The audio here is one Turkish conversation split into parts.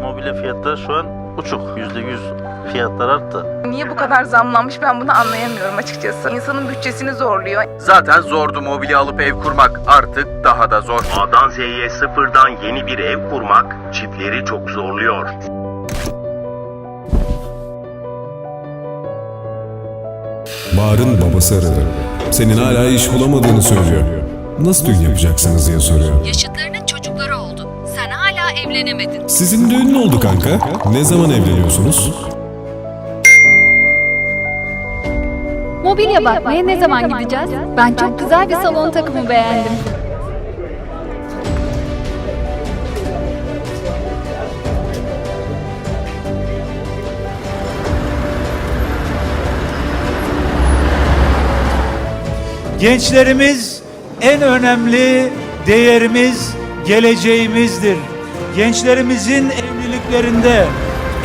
mobilya fiyatları şu an uçuk. %100 fiyatlar arttı. Niye bu kadar zamlanmış ben bunu anlayamıyorum açıkçası. İnsanın bütçesini zorluyor. Zaten zordu mobilya alıp ev kurmak. Artık daha da zor. A'dan Z'ye sıfırdan yeni bir ev kurmak çiftleri çok zorluyor. Bahar'ın babası aradı. Senin hala iş bulamadığını söylüyor. Nasıl düğün yapacaksınız diye soruyor. Yaşıtlarının hala evlenemedin. Sizin düğün ne oldu kanka? Ne zaman evleniyorsunuz? Mobilya bakmaya ne zaman gideceğiz? Ben çok güzel bir salon takımı beğendim. Gençlerimiz en önemli değerimiz, geleceğimizdir. Gençlerimizin evliliklerinde,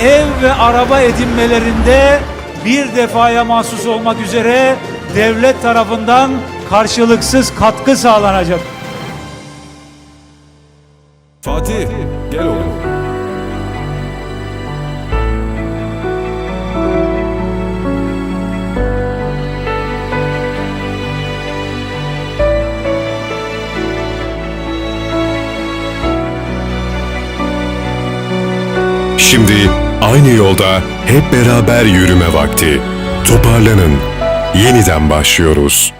ev ve araba edinmelerinde bir defaya mahsus olmak üzere devlet tarafından karşılıksız katkı sağlanacak. Fatih, gel oğlum. Şimdi aynı yolda hep beraber yürüme vakti. Toparlanın. Yeniden başlıyoruz.